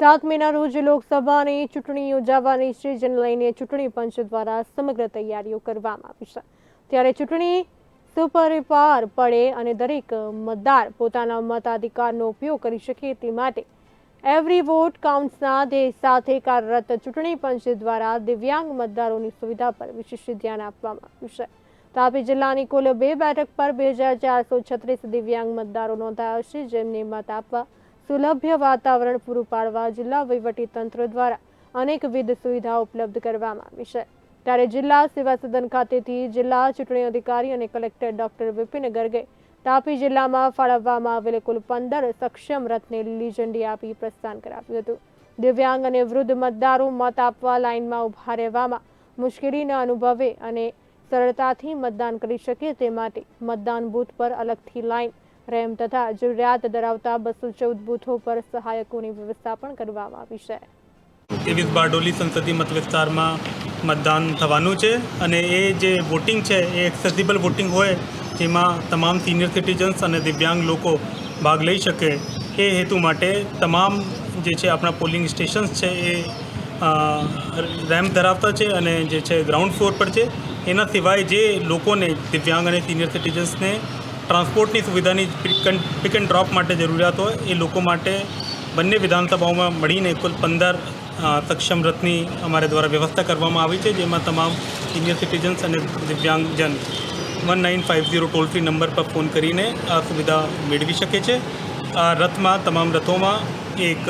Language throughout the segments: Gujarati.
સાત મેના રોજ લોકસભાની ચૂંટણી યોજાવાની છે, જેને લઈને ચૂંટણી પંચ દ્વારા સમગ્ર તૈયારીઓ કરવામાં આવી છે. ત્યારે ચૂંટણી સુપરિપાર પડે અને દરેક મતદાર પોતાના મતાધિકારનો ઉપયોગ કરી શકે તે માટે એવરી વોટ કાઉન્ટ્સના ધ્યેય સાથે કાર્યરત ચૂંટણી પંચ દ્વારા દિવ્યાંગ મતદારોની સુવિધા પર વિશેષ ધ્યાન આપવામાં આવ્યું છે. તાપી જિલ્લાની કુલ બે બેઠક પર બે હજાર ચારસો છત્રીસ દિવ્યાંગ મતદારો નોંધાયા છે, જેમને મત આપવા સુલભ્ય વાતાવરણ પૂરું પાડવા જિલ્લા તંત્ર દ્વારા અનેકવિધ સુવિધાઓ ઉપલબ્ધ કરવામાં આવી છે. ત્યારે જિલ્લા સેવા સદન ખાતેથી જિલ્લા ચૂંટણી અધિકારી અને કલેક્ટર ડોક્ટર વિપિન ગર્ગે તાપી જિલ્લામાં ફાળવવામાં આવેલ કુલ પંદર સક્ષમ રથને લીલી ઝંડી આપી પ્રસ્થાન કરાવ્યું હતું. દિવ્યાંગ અને વૃદ્ધ મતદારો મત આપવા લાઇનમાં ઊભા રહેવામાં મુશ્કેલીના અનુભવે અને સરળતાથી મતદાન કરી શકે તે માટે મતદાન બૂથ પર અલગથી લાઇન રેમ તથા જરૂરિયાત ધરાવતા બસો ચૌદ બૂથો પર સહાયકોની વ્યવસ્થા પણ કરવામાં આવી છે. ત્રેવીસ બારડોલી સંસદીય મત વિસ્તારમાં મતદાન થવાનું છે અને એ જે વોટિંગ છે, એ એક્સેસિબલ વોટિંગ હોય, જેમાં તમામ સિનિયર સિટીઝન્સ અને દિવ્યાંગ લોકો ભાગ લઈ શકે. એ હેતુ માટે તમામ જે છે આપણા પોલિંગ સ્ટેશન્સ છે, એ રેમ્પ ધરાવતા છે અને જે છે ગ્રાઉન્ડ ફ્લોર પર છે. એના સિવાય જે લોકોને, દિવ્યાંગ અને સિનિયર સિટીઝન્સને ટ્રાન્સપોર્ટની સુવિધાની પિક એન્ડ ડ્રોપ માટે જરૂરિયાત હોય, એ લોકો માટે બંને વિધાનસભાઓમાં મળીને કુલ પંદર સક્ષમ રથની અમારે દ્વારા વ્યવસ્થા કરવામાં આવી છે, જેમાં તમામ સિનિયર સિટીઝન્સ અને દિવ્યાંગજન one nine five zero toll free number પર ફોન કરીને આ સુવિધા મેળવી શકે છે. આ રથમાં તમામ રથોમાં એક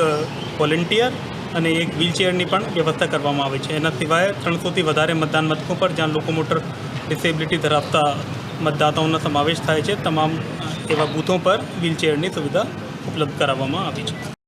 વોલેન્ટિયર અને એક વ્હીલચેરની પણ વ્યવસ્થા કરવામાં આવી છે. એના સિવાય ત્રણસોથી વધારે મતદાન મથકો પર જ્યાં લોકો મોટર ડિસેબિલિટી ધરાવતા મતદાતાઓનો સમાવેશ થાય છે. તમામ એવા બૂથો પર વ્હીલચેરની સુવિધા ઉપલબ્ધ કરાવવામાં આવી છે.